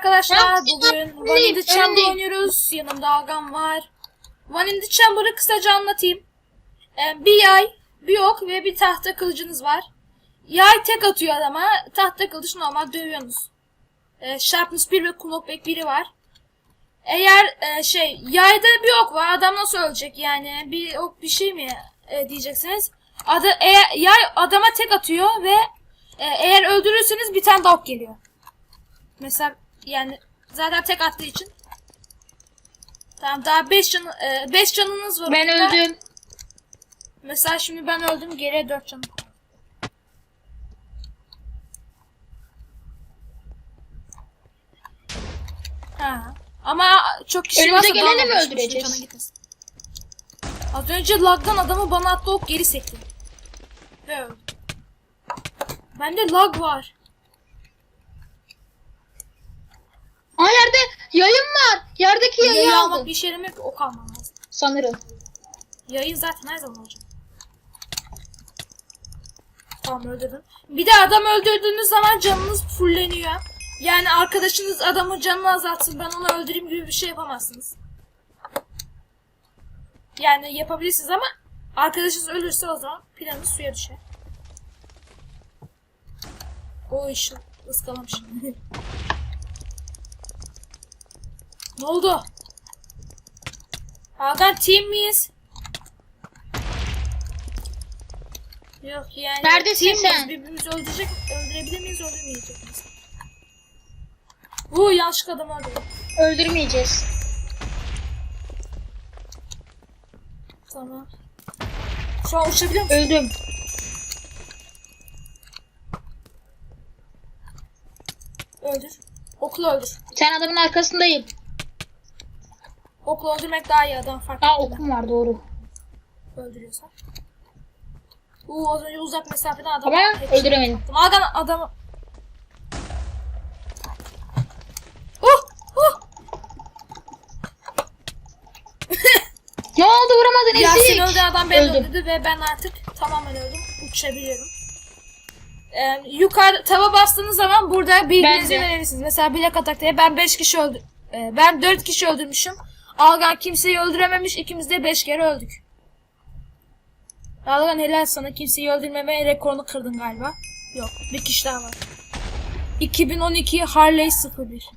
arkadaşlar. Bugün One in the Chamber oynuyoruz. Yanımda Agam var. One in the Chamber'ı kısaca anlatayım. Ee, bir yay, bir ok ve bir tahta kılıcınız var. Yay tek atıyor adama. Tahta kılıç normal dövüyorsunuz. Ee, Sharpness 1 ve Knockback 1'i var. Eğer e, şey yayda bir ok var adam nasıl ölecek yani bir ok bir şey mi e, diyeceksiniz. Ada, eğer, yay adama tek atıyor ve e, eğer öldürürseniz bir tane daha ok geliyor. Mesela yani zaten tek attığı için. Tamam daha 5 can 5 canınız var. Ben orada. öldüm. Mesela şimdi ben öldüm geriye 4 canım. Ha. Ama çok kişi Önümüze varsa geleni mi öldüreceğiz? Az önce lagdan adamı bana attı ok geri sekti. Ve öldü. Bende lag var. Aa yerde yayın var. Yerdeki yayı Yayı almak aldım. bir işe yaramıyor ki ok almam lazım. Sanırım. Yayın zaten her zaman olacak. Tamam öldürdüm. Bir de adam öldürdüğünüz zaman canınız fulleniyor. Yani arkadaşınız adamın canını azaltsın ben onu öldüreyim gibi bir şey yapamazsınız. Yani yapabilirsiniz ama arkadaşınız ölürse o zaman planınız suya düşer. O işi ıskalamışım. ne oldu? Hakan team miyiz? Yok yani. Neredesin team miyiz? sen? Birbirimizi öldürecek, öldürebilir miyiz, öldürmeyecek miyiz? Bu yanlışlıkla adamı öldürdüm. Öldürmeyeceğiz. Tamam. Şu an uçabiliyor musun? Öldüm. Öldür. Okla öldür. Sen adamın arkasındayım. Okla öldürmek daha iyi adam fark Aa okum var doğru. öldürüyorsa. Uuu az önce uzak mesafeden adamı Ama öldüremedim. attım. Adam adamı. Oh! Oh! Ne oldu vuramadın Yasin ezik. öldü adam beni Öldüm. öldürdü ve ben artık tamamen öldüm. Uçabiliyorum. Ee, yukarı tava bastığınız zaman burada de. verirsiniz. Mesela Black Attack'ta ben 5 kişi öldü. e, ben 4 kişi öldürmüşüm. Algan kimseyi öldürememiş. ikimiz de 5 kere öldük. Algan helal sana. Kimseyi öldürmeme rekorunu kırdın galiba. Yok. Bir kişi daha var. 2012 Harley 01.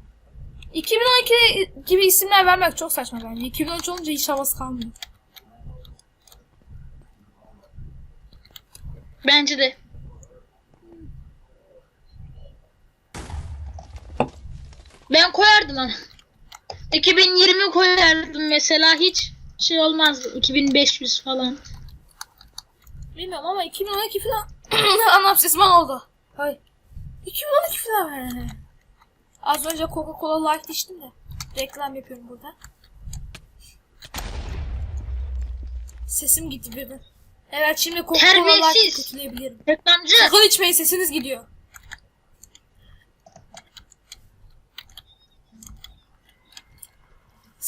2012 gibi isimler vermek çok saçma bence. 2013 olunca hiç havası kalmıyor. Bence de. Ben koyardım ama. 2020 koyardım mesela hiç şey olmazdı. 2500 falan. Bilmiyorum ama 2012 falan anlam sesman oldu. Hay. 2012 falan. Az önce Coca-Cola Light içtim de. Reklam yapıyorum burada. Sesim gitti birden. Evet şimdi Coca-Cola Terbiyesiz. kötüleyebilirim. Reklamcı. Sakın içmeyin sesiniz gidiyor.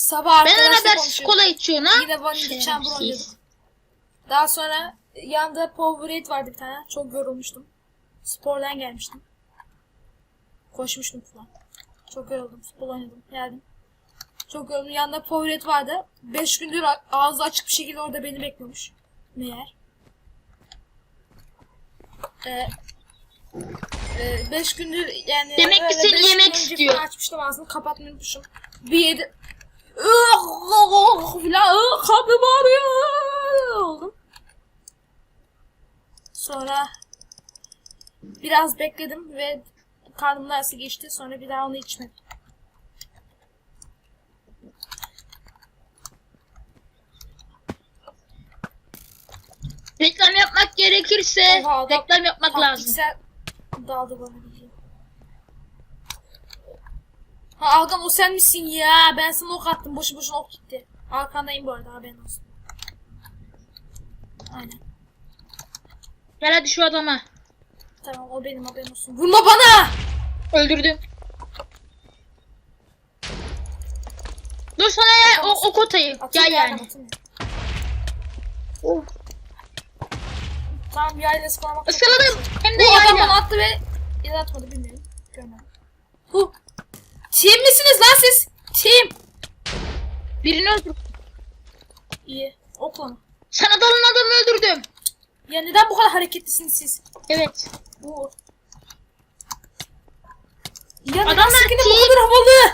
Sabah Ben arkadaşla kadar konuşuyordum. kola içiyorsun ha? Yine Chamber Şerefsiz. oynadım. Daha sonra yanında Powerade vardı bir tane. Çok yorulmuştum. Spordan gelmiştim. Koşmuştum falan. Çok yoruldum. Futbol oynadım. Geldim. Çok yoruldum. Yanında Powerade vardı. 5 gündür a- ağzı açık bir şekilde orada beni bekliyormuş. Meğer. 5 gündür yani Demek ki öyle seni beş gün yemek önce istiyor. falan Açmıştım ağzını kapatmayı unutmuşum. Bir yedi. Filan ih, karnım ağrıyor oldum. Sonra biraz bekledim ve karnımın ağrısı geçti. Sonra bir daha onu içmedim. Reklam yapmak gerekirse Oha, adam- reklam yapmak lazım. Daldı bana bir şey. Ha Algan o sen misin ya? Ben sana ok attım. Boşu boşuna ok gitti. Arkandayım bu arada haberin olsun. Aynen. Gel hadi şu adama. Tamam o benim haberin olsun. Vurma bana! Öldürdüm. Dur sana ya o, o kotayı. Atayım Gel ya, yani. atayım. Oh. Tamam yayla ıskalamak. Iskaladım. Hem de Bu adam yayla. bana attı ve ya da atmadı bilmiyorum. Görmedim. Hu. Team misiniz lan siz? Team. Birini öldürdüm. İyi. Oklanın. Sana dalan adamı öldürdüm. Ya neden bu kadar hareketlisiniz siz? Evet. Bu. Ya Adamlar Adamlar bu kadar havalı.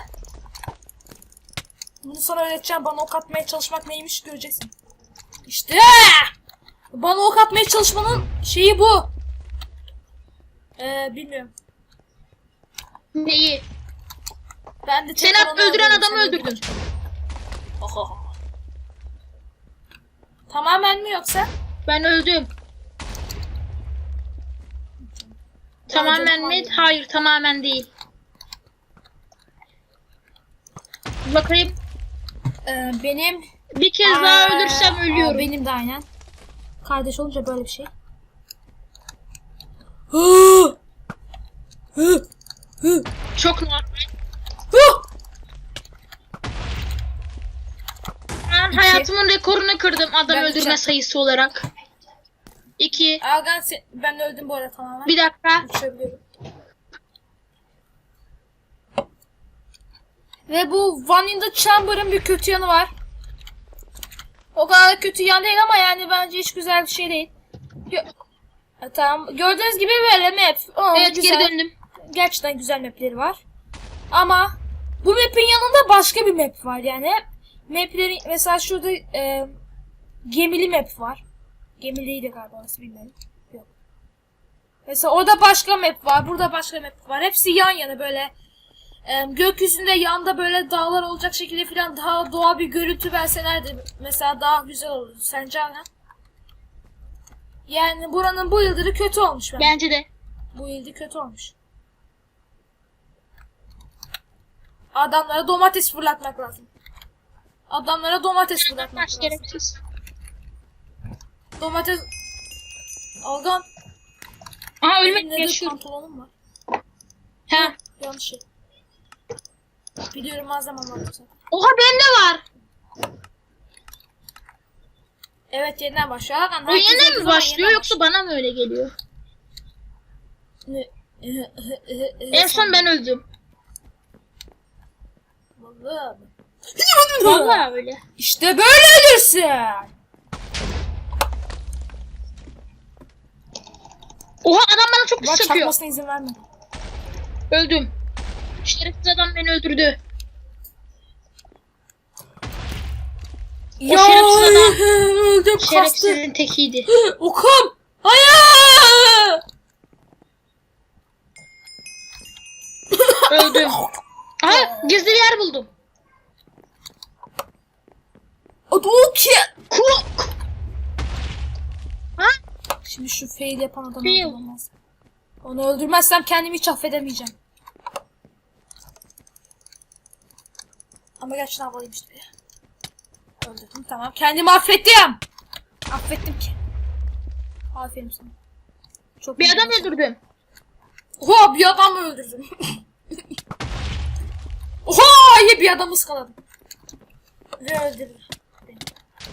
Bunu sana öğreteceğim. Bana ok atmaya çalışmak neymiş göreceksin. İşte. Bana ok atmaya çalışmanın şeyi bu. Ee, bilmiyorum. Neyi? Ben de tekrar onu öldüren adamı seni öldürdüm. öldüreceğim. Oho. Tamamen mi yoksa? Ben öldüm. Tamamen mi? hayır. Tamamen değil. Bakayım. Ee, benim Bir kez daha Aa, ölürsem aa, ölüyorum. benim de aynen. Kardeş olunca böyle bir şey. Çok normal. Hı! Ben hayatımın rekorunu kırdım adam Ben öldürme bıçak- sayısı olarak. İki. Algan sen- ben öldüm bu arada tamamen. Bir dakika. Ve bu One in the Chamber'ın bir kötü yanı var. O kadar kötü yan değil ama yani bence hiç güzel bir şey değil. Gö- Ha, tamam. Gördüğünüz gibi böyle map. Oo, Evet güzel. geri döndüm. gerçekten güzel mapleri var. Ama bu map'in yanında başka bir map var yani. Maplerin mesela şurada e, gemili map var. Gemiliydi galiba orası bilmiyorum. Yok. Mesela orada başka map var. Burada başka map var. Hepsi yan yana böyle e, gökyüzünde yanda böyle dağlar olacak şekilde falan daha doğal bir görüntü verselerdi mesela daha güzel olurdu. Sence Alhan? Yani buranın bu yıldırı kötü olmuş bence. Bence de. Bu ildi kötü olmuş. Adamlara domates fırlatmak lazım. Adamlara domates fırlatmak lazım. gereksiz. Domates... Algan. Aha Benim ölmek yaşıyorum. pantolonum var. Ha. Yanlış şey. Biliyorum malzemem var yoksa. Oha bende var. Evet yeniden başlıyor. Algan, O yeniden mi başlıyor yoksa bana mı öyle geliyor? En son ben öldüm. Vallahi. Vallahi. İşte böyle ölürsün. Oha adam bana çok Bak pis sıkıyor. çakmasına izin verme. Öldüm. Şerefsiz adam beni öldürdü. Şerefsiz adam. öldüm kastı. Şerefsizin tekiydi. Okum. Hayır. Öldüm. Aha gizli yer buldum. Aduki. Kuk. Ha? Şimdi şu fail yapan adamı Fail. öldürmem lazım. Onu öldürmezsem kendimi hiç affedemeyeceğim. Ama gerçekten havalıyım işte. Öldürdüm tamam. Kendimi affettim. Affettim ki. Aferin sana. Çok Bir adam yapıyorsun. öldürdüm. Oha bir adam öldürdüm. Oha iyi bir adam ıskaladım. Ve öldürdüm.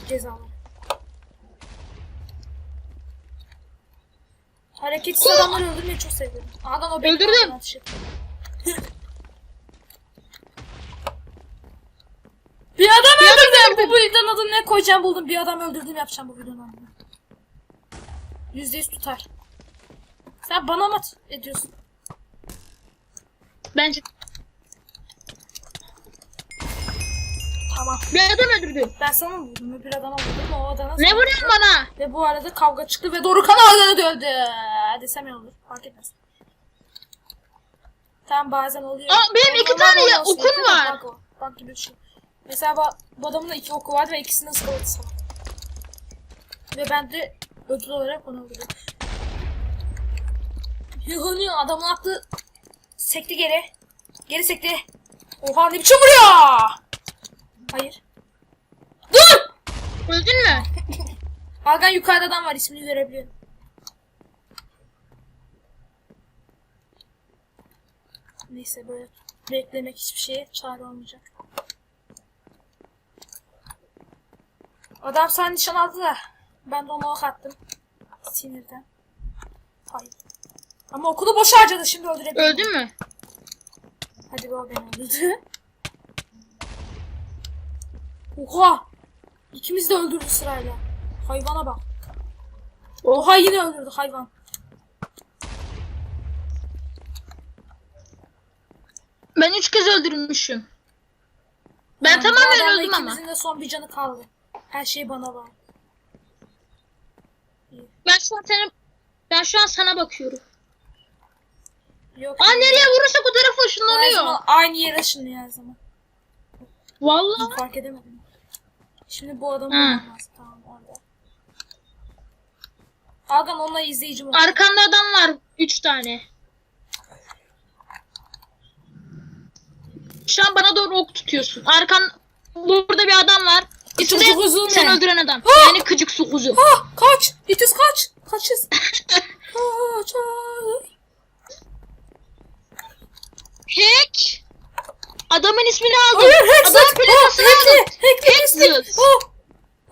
Cezalı. Hareketsiz adamları öldürmeyi çok seviyorum. Adam o Öldürdüm. yapıyor. bir adam öldürdüm. Bu videonun adını ne koyacağım buldum. Bir adam öldürdüm yapacağım bu videonun adını. Yüzde yüz tutar. Sen bana mı ediyorsun? Bence Bir adam öldürdüm. Ben sana mı vurdum? Bir adama vurdum. O adama Ne vuruyorsun bana? Ve bu arada kavga çıktı ve Dorukhan Algan'ı dövdü. Desem ne olur? Fark etmez. Tamam bazen oluyor. Aa, benim iki tane ya- da var. Bug, o. bug gibi bir şey. Mesela bu, bu adamın da iki oku vardı ve ikisini ıskaladı sana. Ve ben de ödül olarak onu öldürdüm. Yılanıyor adamın attığı sekti geri. Geri sekti. Oha ne biçim vuruyor? Hayır. Dur! Öldün mü? Hakan yukarıda adam var ismini görebiliyorum. Neyse böyle beklemek hiçbir şeye çare olmayacak. Adam sana nişan aldı da ben de ona ok attım. Sinirden. Hayır. Ama okulu boş harcadı şimdi öldürebilirim. Öldün mü? Hadi baba beni öldürdü. Oha! İkimiz de öldürdü sırayla. Hayvana bak. Oha yine öldürdü hayvan. Ben üç kez öldürmüşüm. Ben Yani tamamen öldüm ama. ikimizin de son bir canı kaldı. Her şey bana var. Ben şu an sana, ben şu an sana bakıyorum. Yok. Aa nereye vurursak o tarafa ışınlanıyor. aynı yere ışınlıyor her zaman. Vallahi. Fark edemedim. Şimdi bu bulmam lazım. Tamam orada. Hakan onunla izleyicim oldu. Arkanda adam var. Üç tane. Şu an bana doğru ok tutuyorsun. Arkan burada bir adam var. İsmi Kıcık de sen ne? öldüren adam. Ha! Yani kıcık su kuzu. Ah kaç! İtiz kaç! Kaçız! kaç! Hack. Adamın ismini aldım. Hayır Hex! Adamın Oh, plakasını aldım. Hackli kestik! Hexus. Oh!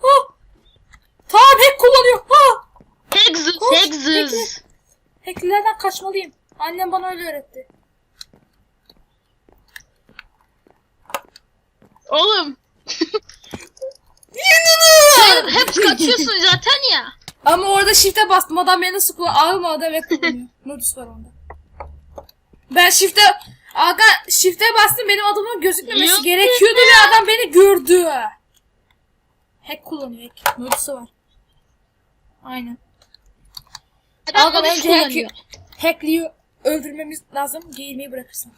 Oh! Tamam hack kullanıyor. Oh! Hexus. Koş, Hexus. bekle. Hacklilerden kaçmalıyım. Annem bana öyle öğretti. Oğlum. Yeniden! Hep kaçıyorsun zaten ya. Ama orada shift'e bastım. Adam beni kullan? Alma adam ve kullanıyor. Modus var onda. Ben shift'e... Aga shift'e bastım benim adamın gözükmemesi Yok gerekiyordu ve adam beni gördü. Hack kullanıyor hack. Modus'u var. Aynen. Adam Aga önce hack, hackliyi öldürmemiz lazım. Giyirmeyi bırakırsın.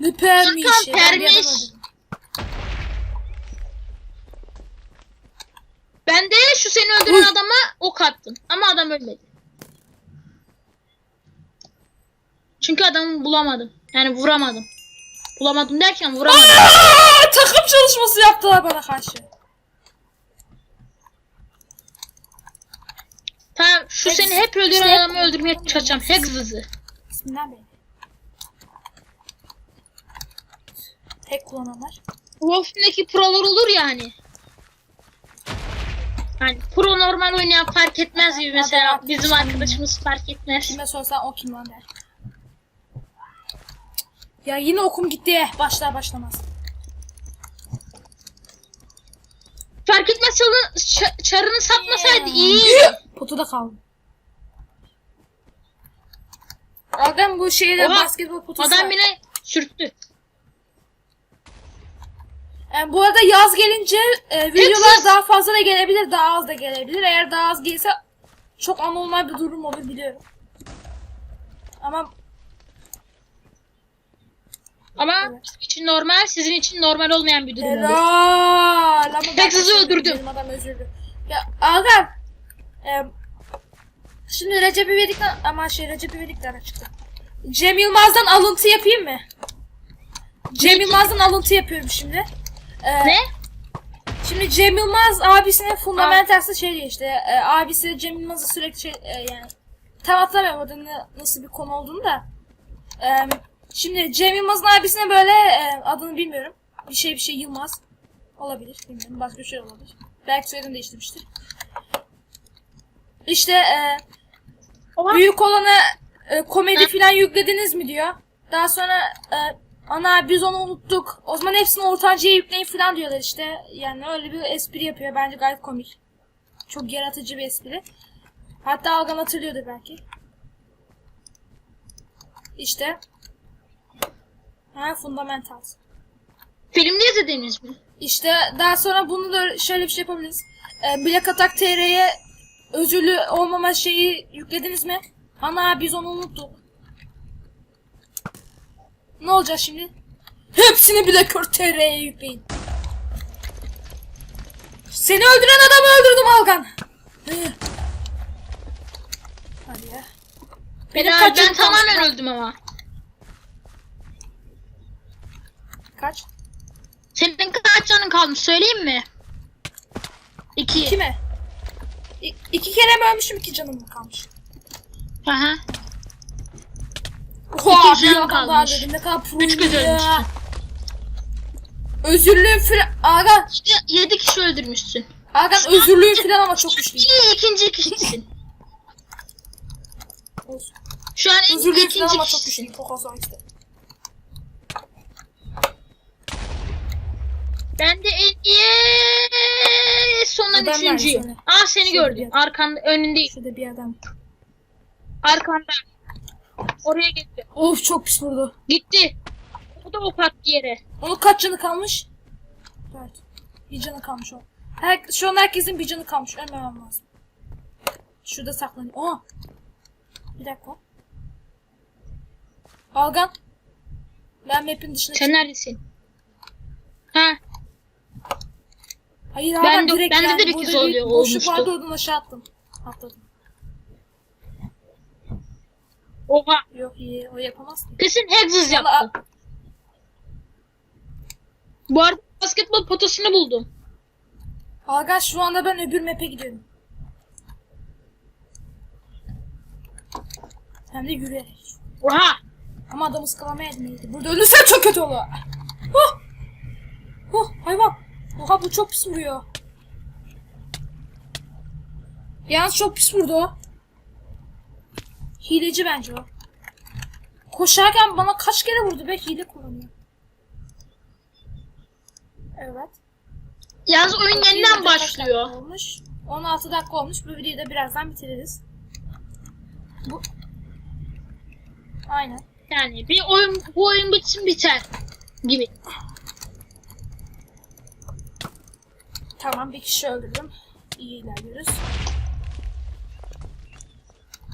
Ne permiş Hakan, permiş. Ben de şu seni öldüren Uy. adama ok attım. Ama adam ölmedi. Çünkü adamı bulamadım. Yani vuramadım. Bulamadım derken vuramadım. Aa, takım çalışması yaptılar bana karşı. Tamam şu Hex- seni hep öldüren işte- adamı öldürmeye çalışacağım. İsminden belli. Hack kullananlar. Wolf'undaki prolar olur ya hani. Yani pro normal oynayan fark etmez gibi mesela bizim arkadaşımız fark etmez. Kime sorsan o kim lan der. Ya yine okum gitti. Başlar başlamaz. Fark etmez çarını satmasaydı iyiydi. Potuda kaldım. Adam bu şeyde Oha, basketbol potusu Adam var. bile sürttü. Yani bu arada yaz gelince e, videolar Hepsi- daha fazla da gelebilir, daha az da gelebilir. Eğer daha az gelirse çok anormal bir durum olur biliyorum. Ama Ama için normal, sizin için normal olmayan bir durum helal. Ama ben kaçırdım, öldürdüm. Benim adam. Ya Agam. E, şimdi Recep İvedik'ten ama şey Recep İvedik'ten çıktı. Cem Yılmaz'dan alıntı yapayım mı? Cem Yılmaz'dan alıntı yapıyorum şimdi. E, Ne? Şimdi Cem Yılmaz abisine fundamentalsı şey diyor işte. E, abisi Cem Yılmaz'ı sürekli şey e, yani tam hatırlamıyorum orada ne- nasıl bir konu olduğunu da. E, şimdi Cem Yılmaz'ın abisine böyle e, adını bilmiyorum. Bir şey bir şey Yılmaz. Olabilir bilmiyorum. Başka bir şey olabilir. Belki soyadını değiştirmiştir. İşte e, Oha. büyük olana e, komedi filan yüklediniz mi diyor. Daha sonra e, ana biz onu unuttuk. O zaman hepsini ortancıya yükleyin filan diyorlar işte. Yani öyle bir espri yapıyor. Bence gayet komik. Çok yaratıcı bir espri. Hatta Algan hatırlıyordur belki. İşte. Ha Fundamentals. Filmde izlediniz mi? İşte daha sonra bunu da şöyle bir şey yapabiliriz. Ee, Black Attack TR'ye özürlü olmama şeyi yüklediniz mi? Ana biz onu unuttuk. Ne olacak şimdi? Hepsini Black TR'ye yükleyin. Seni öldüren adamı öldürdüm Algan. Hadi ya. Benim Ben, ben tamamen öldüm ama. Kaç? Senin kaç canın kalmış söyleyeyim mi? İki. Kime? İ- iki kere mi ölmüşüm iki canım mı kalmış? Aha. Oha İki bir can adam daha kalmış. dedim ne kadar Üç kez ya. ölmüşsün. Özürlüğüm filan. Aga, İşte yedi kişi öldürmüşsün. Aga özürlüğüm filan ama çok güçlü. İkinci kişisin. Şu an en ikinci ama çok kişisin. Çok az işte. Ben de en iyi sondan Adam seni? Aa seni Şurada gördüm. bir- Arkanda önündeyim. Şurada bir adam. Arkanda. Oraya gitti. Of çok pis vurdu. Gitti. O da ok attı yere. Onun kaç canı kalmış? Dört. Bir canı kalmış o. Her, şu an herkesin bir canı kalmış. Ölmemem lazım. Şurada saklanıyor. Aa! Bir dakika. Algan. Ben map'in dışına Sen neredesin? Ha, Hayır Ben Algan de- direkt bende yani. de bir Burada kez oluyor- boşluk vardı oradan aşağı attım. Atladım. oha. Yok iyi o yapamaz ki. Kesin Valla- yaptı. Bu arada basketbol potasını buldum. Algan şu anda ben öbür map'e gidiyorum. Hem de yürüyerek. Oha. Ama adamı ıskalamaya etmeydi. Burada ölürsen çok kötü olur. Oh! Oh hayvan. Oha bu çok pis vuruyor. Yalnız çok pis vurdu o. Hileci bence o. Koşarken bana kaç kere vurdu be hile kullanıyor. Evet. Yalnız oyun 20 yeniden dakika başlıyor. Olmuş. 16 dakika olmuş. Bu videoyu da birazdan bitiririz. Bu... Aynen. Yani bir oyun bu oyun bitsin biter gibi. Tamam bir kişi öldürdüm. İyi ilerliyoruz.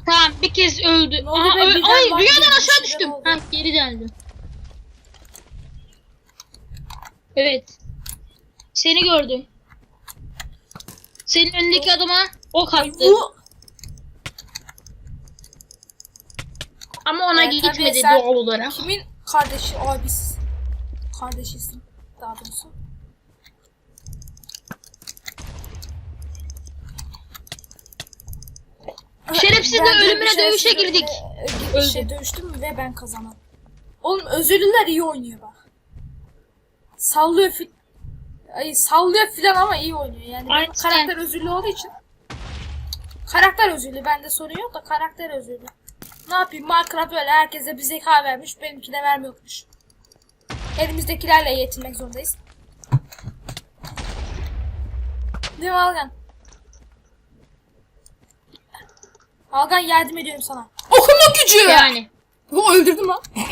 Tamam bir kez öldü. Ne oldu Aha, be? Birden ay bak- bir aşağı düştüm. oldu. Ha geri geldim. Evet. Seni gördüm. Senin önündeki adama ok attı. bu Ama ona Evet, tabii gitmedi sen- doğal olarak. kimin kardeşi? Abisi. Kardeşisin daha doğrusu. Şerefsizle Ben ölümüne dövüşe girdik. Bir şey dövüştüm ve ben kazandım. Oğlum özürlüler iyi oynuyor bak. Sallıyor fil... Ay sallıyor filan ama iyi oynuyor. Yani benim karakter özürlü olduğu için. Karakter özürlü. Bende sorun yok da karakter özürlü. Ne yapayım Minecraft böyle herkese bir zeka vermiş. Benimki de vermiyormuş. Elimizdekilerle yetinmek zorundayız. Değil mi Algan? Algan yardım ediyorum sana. Okuma gücü! Yani. Bu öldürdüm lan.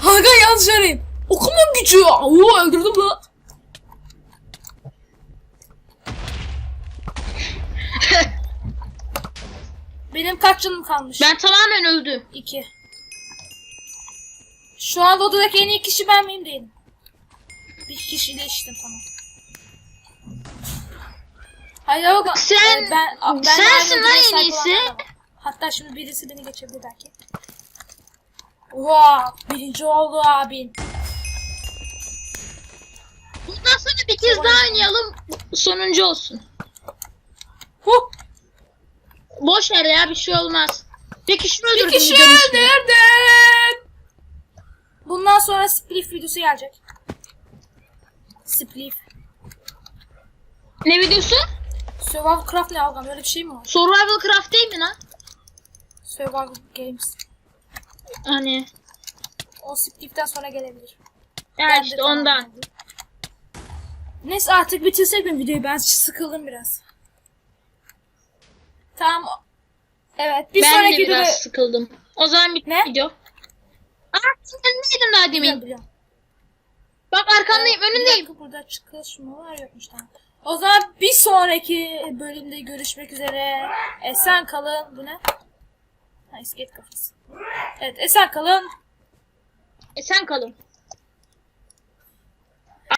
Hakan yanlış arayın. Okuma gücü. Oo öldürdüm lan. Benim kaç canım kalmış? Ben tamamen öldüm. İki. Şu an odadaki en iyi kişi ben miyim değilim. Bir kişiyle eşitim tamam. Hayır ama Sen- e, ben, ben sensin lan en iyisi. Hatta şimdi birisi beni geçebilir belki. Wow, birinci oldu abin. Bundan sonra bir kez daha oynayalım. Sonuncu olsun. Huh, Boş ver ya bir şey olmaz. Bir kişi mi bir kişi öldürdün. Bundan sonra spliff videosu gelecek. Spliff. Ne videosu? Survival Craft ne algam? Öyle bir şey mi var? Survival Craft değil mi lan? Survival Games. Hani O spliff'ten sonra gelebilir. ya Ben işte tamam ondan. oldu. Neyse artık bitirsek mi videoyu? Ben sıkıldım biraz. Tamam. Evet bir ben sonraki de biraz videoda... sıkıldım. O zaman bitti Ne? video. Aa sen neydin daha Biliyorum, demin? biliyorum. Bak arkandayım Bir önündeyim. dakika, burada çıkış mı var yokmuş tamam. O zaman bir sonraki bölümde görüşmek üzere. Esen kalın. Bu ne? Ha kafası. Evet esen kalın. E sen kalın.